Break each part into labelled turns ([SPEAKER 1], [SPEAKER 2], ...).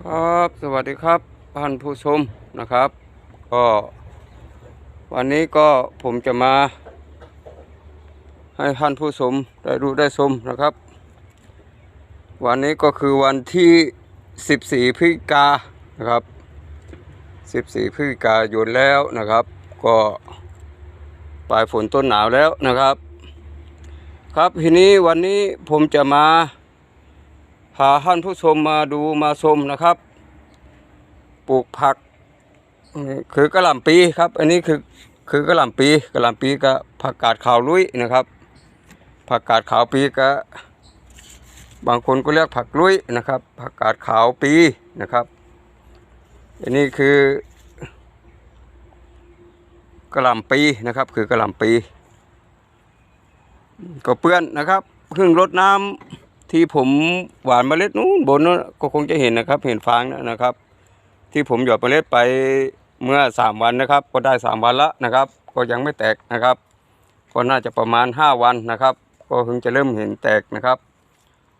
[SPEAKER 1] ครับสวัสดีครับท่านผู้ชมนะครับ ก็วันนี้ก็ผมจะมา ให้ท่านผู้ชมได้รู้ได้ชมนะครับ วันนี้ก็คือวันที่ 14พฤศจิกานะครับ 14พฤศจิกายนแล้วนะครับ ก็ปลายฝนต้นหนาวแล้วนะครับ ครับทีนี้วันนี้ผมจะมา พาท่านผู้ชมมาดูมาชมนะครับ ปลูกผัก คือกระหล่ำปีครับ อันนี้คือคือกระหล่ำปีกระหล่ำปีกับผักกาดขาวลุยนะครับ ผักกาดขาวปีก็บางคนก็เรียกผักลุยนะครับ ผักกาดขาวปีนะครับ อันนี้คือกระหล่ำปีนะครับ คือกระหล่ำปี ก็เปื้อนนะครับเพิ่งรดน้ำ ที่ผมหวานเมล็ดนู้นบนนู้นก็คงจะเห็นนะครับ เห็นฟางนะครับ ที่ผมหยอดเมล็ดไปเมื่อสามวันนะครับ ก็ได้สามวันละนะครับ ก็ยังไม่แตกนะครับ ก็น่าจะประมาณห้าวันนะครับ ก็เพิ่งจะเริ่มเห็นแตกนะครับ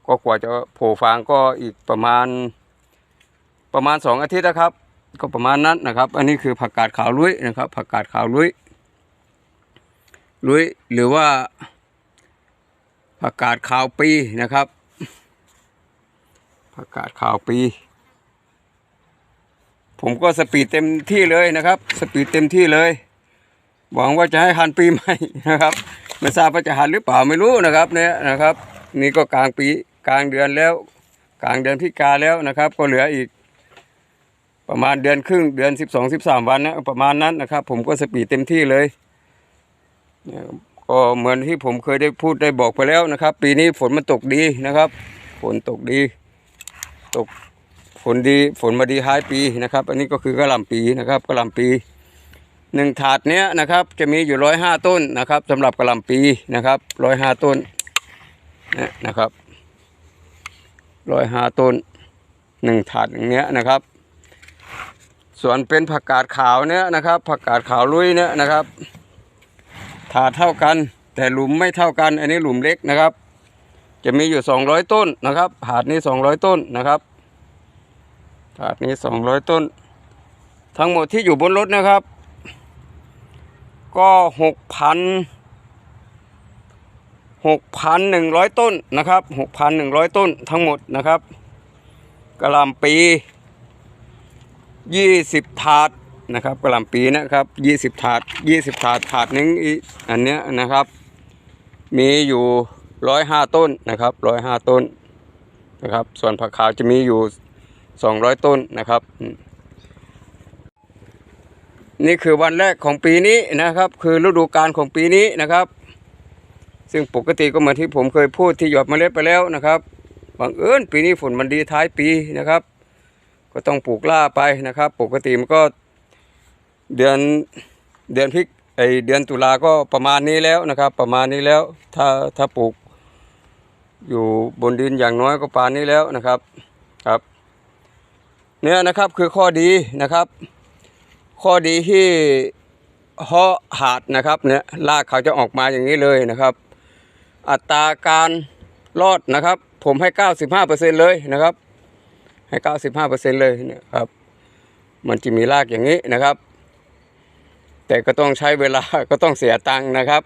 [SPEAKER 1] ก็กว่าจะโผล่ฟางก็อีกประมาณ ประมาณสองอาทิตย์นะครับ ก็ประมาณนั้นนะครับ อันนี้คือผักกาดขาวลุยนะครับ ผักกาดขาวลุยลุยหรือว่าผักกาดขาวปีนะครับ ผักกาดขาวปี ผมก็สปีดเต็มที่เลยนะครับ สปีดเต็มที่เลย หวังว่าจะให้ทันปีใหม่นะครับ ไม่ทราบว่าจะหันหรือเปล่าไม่รู้นะครับ เนี่ยนะครับ นี่ก็กลางปีกลางเดือนแล้ว กลางเดือนพิกาแล้วนะครับ ก็เหลืออีก ประมาณเดือนครึ่งเดือนสิบสองสิบสามวันนะประมาณนั้นนะครับ ผมก็สปีดเต็มที่เลยก็เหมือนที่ผมเคยได้พูดได้บอกไปแล้วนะครับ ปีนี้ฝนมันตกดีนะครับ ฝนตกดี ตกฝนดีฝนมาดีท้ายปีนะครับ อันนี้ก็คือกระหล่ำปีนะครับกระหล่ำปีหนึ่งถาดเนี้ยนะครับจะมีอยู่ร้อยห้าต้นนะครับสำหรับกระหล่ำปีนะครับร้อยห้าต้นนี่นะครับร้อยห้าต้นหนึ่งถาดอย่างเนี้ยนะครับ ส่วนเป็นผักกาดขาวเนี้ยนะครับ ผักกาดขาวลุยเนี้ยนะครับ ถาดเท่ากัน แต่หลุมไม่เท่ากัน อันนี้หลุมเล็กนะครับ จะมีอยู่ 200 ต้นนะครับถาดนี้ 200 ต้นนะครับถาดนี้ 200 ต้น ทั้งหมดที่อยู่บนรถนะครับ ก็6,000 6,100 ต้นนะครับ 6,100 ต้นทั้งหมดนะครับกระลำปี 20 ถาดนะครับกระลำปีนะครับยี่สิบถาดยี่สิบถาดถาดนึงอันเนี้ยนะครับ มีอยู่ ร้อยห้าต้นนะครับร้อยห้าต้นนะครับ ส่วนผักขาวจะมีอยู่สองร้อยต้นนะครับ นี่คือวันแรกของปีนี้นะครับ คือฤดูกาลของปีนี้นะครับ ซึ่งปกติก็เหมือนที่ผมเคยพูดที่หยอดเมล็ดไปแล้วนะครับบังเอิญปีนี้ฝนมันดีท้ายปีนะครับ ก็ต้องปลูกล่าไปนะครับ ปกติมันก็เดือนเดือนพิกไอเดือนตุลาก็ประมาณนี้แล้วนะครับ ประมาณนี้แล้วถ้าถ้าปลูก อยู่บนดินอย่างน้อยก็ปานนี้แล้วนะครับครับ เนี่ยนะครับคือข้อดีนะครับ ข้อดีที่เพาะหาดนะครับเนี่ยรากเขาจะออกมาอย่างนี้เลยนะครับ อัตราการรอดนะครับ ผมให้ 95%เลยนะครับ ให้ 95%เลยเนะครับ มันจะมีรากอย่างนี้นะครับ แต่ก็ต้องใช้เวลาก็ต้องเสียตังค์นะครับ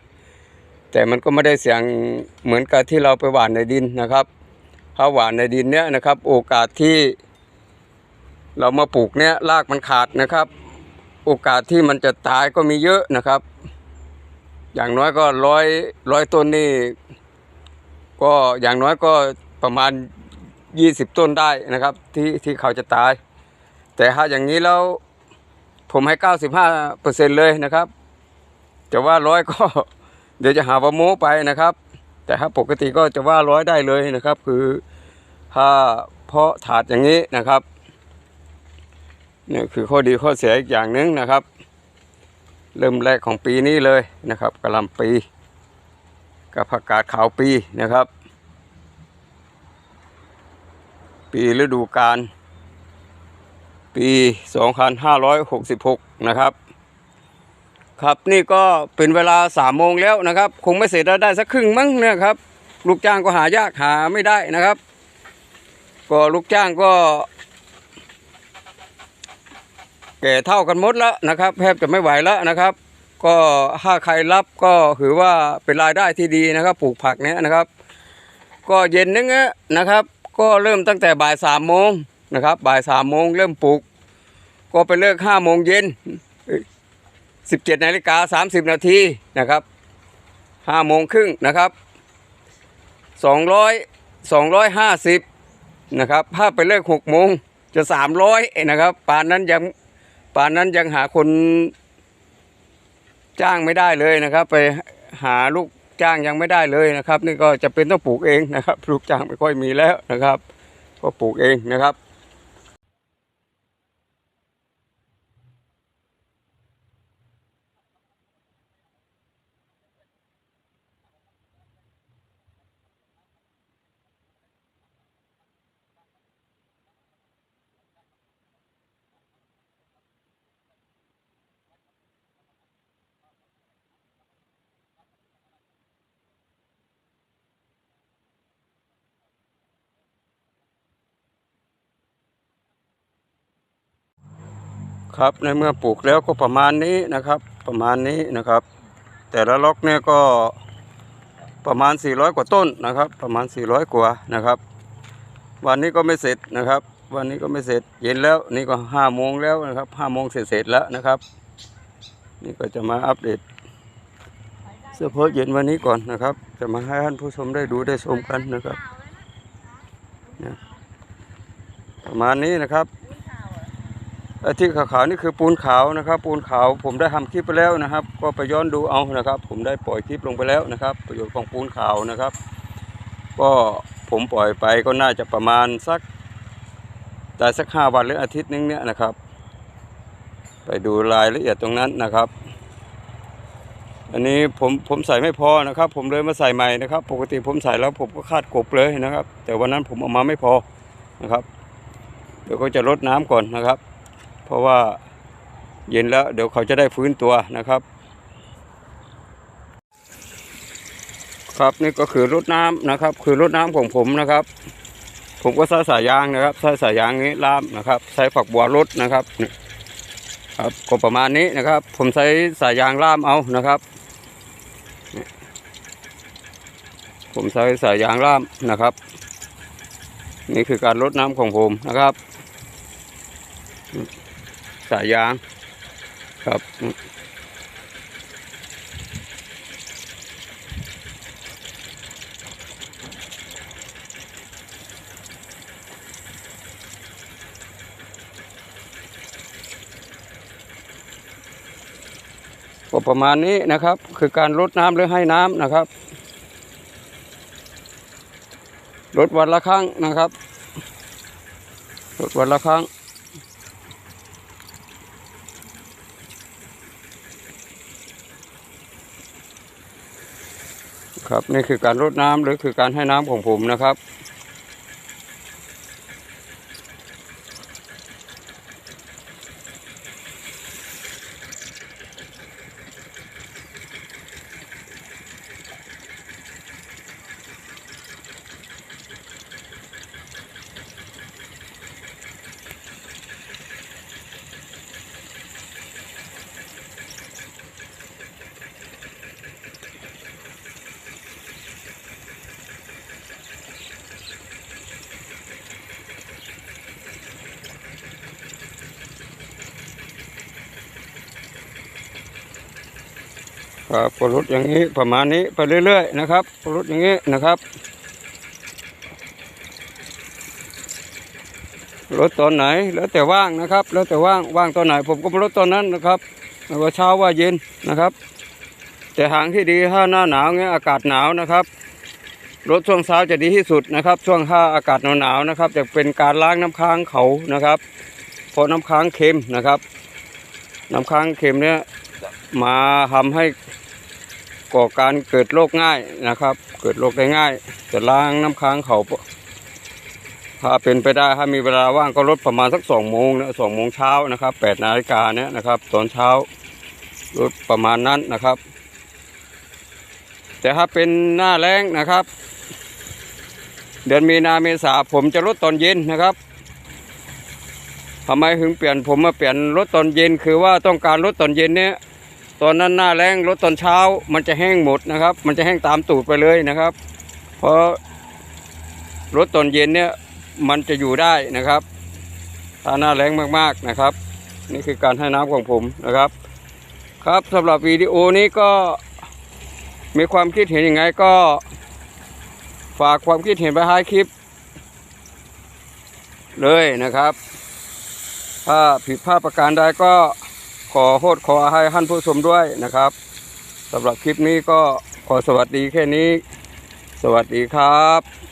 [SPEAKER 1] แต่มันก็ไม่ได้เสียงเหมือนกับที่เราไปหว่านในดินนะครับถ้าหว่านในดินเนี้ยนะครับ โอกาสที่ เรามาปลูกเนี้ยรากมันขาดนะครับ โอกาสที่มันจะตายก็มีเยอะนะครับ อย่างน้อยก็ร้อยร้อยต้นนี่ก็อย่างน้อยก็ประมาณยี่สิบต้นได้นะครับ ที่ที่เขาจะตาย แต่ถ้าอย่างนี้แล้วผมให้เก้าสิบห้าเปอร์เซ็นเลยนะครับจะว่าร้อยก็ เดี๋ยวจะหาว่าโม้ไปนะครับ แต่ถ้าปกติก็จะว่าร้อยได้เลยนะครับ คือถ้าเพาะถาดอย่างนี้นะครับนี่คือข้อดีข้อเสียอีกอย่างหนึ่งนะครับ เริ่มแรกของปีนี้เลยนะครับกระลำปีกับผักกาดขาวปีนะครับ ปีฤดูกาลปี 2566 นะครับ ครับนี่ก็เป็นเวลาสามโมงแล้วนะครับ คงไม่เสร็จแล้วได้สักครึ่งมั้งเนะครับ ลูกจ้างก็หายากหาไม่ได้นะครับ ก็ลูกจ้างก็ แก่เท่ากันหมดแล้วนะครับแทบจะไม่ไหวแล้วนะครับ ก็ถ้าใครรับก็ถือว่าเป็นรายได้ที่ดีนะครับ ปลูกผักเนี้ยนะครับ ก็เย็นนึงนะครับ ก็เริ่มตั้งแต่บ่ายสามโมงนะครับ บ่ายสามโมงเริ่มปลูก ก็ไปเลิกห้าโมงเย็น สิบเจ็ดนาฬิกาสามสิบนาทีนะครับห้าโมงครึ่งนะครับสองร้อยสองร้อยห้าสิบนะครับถ้าไปเลิกหกโมงจะสามร้อยนะครับป่านนั้นยังป่านนั้นยังหาคนจ้างไม่ได้เลยนะครับ ไปหาลูกจ้างยังไม่ได้เลยนะครับ นี่ก็จะเป็นต้องปลูกเองนะครับ ลูกจ้างไม่ค่อยมีแล้วนะครับ ก็ปลูกเองนะครับ ครับ ในเมื่อปลูกแล้วก็ประมาณนี้นะครับ ประมาณนี้นะครับ แต่ละล็อกเนี่ยก็ประมาณ 400 กว่าต้นนะครับ ประมาณ 400 กว่านะครับ วันนี้ก็ไม่เสร็จนะครับ วันนี้ก็ไม่เสร็จเย็นแล้วนี่ก็ห้าโมงแล้วนะครับห้าโมงเสร็จเสร็จแล้วนะครับ นี่ก็จะมาอัปเดตเฉพาะเย็นวันนี้ก่อนนะครับ จะมาให้ท่านผู้ชมได้ดูได้ชมกันนะครับ ประมาณนี้นะครับ ที่ขาวๆนี่คือปูนขาวนะครับ ปูนขาวผมได้ทำคลิปไปแล้วนะครับ ก็ไปย้อนดูเอานะครับ ผมได้ปล่อยคลิปลงไปแล้วนะครับ ประโยชน์ของปูนขาวนะครับ ก็ผมปล่อยไปก็น่าจะประมาณสักได้สักห้าวันหรืออาทิตย์นึงเนี่ยนะครับ ไปดูรายละเอียดตรงนั้นนะครับ อันนี้ผมผมใส่ไม่พอนะครับ ผมเลยมาใส่ใหม่นะครับ ปกติผมใส่แล้วผมก็คาดกบเลยนะครับ แต่วันนั้นผมเอามาไม่พอนะครับ เดี๋ยวก็จะลดน้ำก่อนนะครับ เพราะว่าเย็นแล้วเดี๋ยวเขาจะได้ฟื้นตัวนะครับ ครับนี่ก็คือรดน้ำนะครับ คือรดน้ำของผมนะครับ ผมก็ใช้สายยางนะครับใช้สายยางนี้ล่ามนะครับใช้ฝักบัวรดนะครับครับก็ประมาณนี้นะครับ ผมใช้สายยางล่ามเอานะครับ ผมใช้สายยางล่ามนะครับ นี่คือการรดน้ำของผมนะครับ สายยางครับก็ประมาณนี้นะครับ คือการลดน้ำหรือให้น้ำนะครับลดวันละครั้งนะครับลดวันละครั้ง ครับนี่คือการรดน้ำหรือคือการให้น้ำของผมนะครับ ครับก็รถอย่างนี้ประมาณนี้ไปเรื่อยๆนะครับก็รถอย่างนี้นะครับรถตอนไหนแล้วแต่ว่างนะครับ แล้วแต่ว่างว่างตอนไหน ผมก็มารถตอนนั้นนะครับไม่ว่าเช้าว่าเย็นนะครับ แต่หางที่ดีถ้าหน้าหนาวเงี้ยอากาศหนาวนะครับรถช่วงเช้าจะดีที่สุดนะครับ ช่วงถ้าอากาศหนาวๆนะครับ จะเป็นการล้างน้ำค้างเขานะครับเพราะน้ำค้างเค็มนะครับ น้ำค้างเค็มเนี่ย มาทำให้ก่อการเกิดโรคง่ายนะครับ เกิดโรคได้ง่าย จะล้างน้ำค้างเขาถ้าเป็นไปได้ถ้ามีเวลาว่างก็ลดประมาณสักสองโมงนะสองโมงเช้านะครับแปดนาฬิกาเนี่ยนะครับตอนเช้าลดประมาณนั้นนะครับ แต่ถ้าเป็นหน้าแรงนะครับ เดือนมีนาเมษาผมจะลดตอนเย็นนะครับทำไมถึงเปลี่ยนผมมาเปลี่ยนรถตอนเย็น คือว่าต้องการรถตอนเย็นเนี่ย ตอนนั้นหน้าแรงรถตอนเช้ามันจะแห้งหมดนะครับ มันจะแห้งตามตูดไปเลยนะครับ เพราะรถตอนเย็นเนี่ยมันจะอยู่ได้นะครับ ถ้าหน้าแรงมากๆนะครับ นี่คือการให้น้ำของผมนะครับ ครับสำหรับวิดีโอนี้ก็มีความคิดเห็นยังไงก็ฝากความคิดเห็นไปท้ายคลิป เลยนะครับ ถ้าผิดพลาดประการใดก็ ขอโทษขออภัยท่านผู้ชมด้วยนะครับสำหรับคลิปนี้ก็ขอสวัสดีแค่นี้ สวัสดีครับ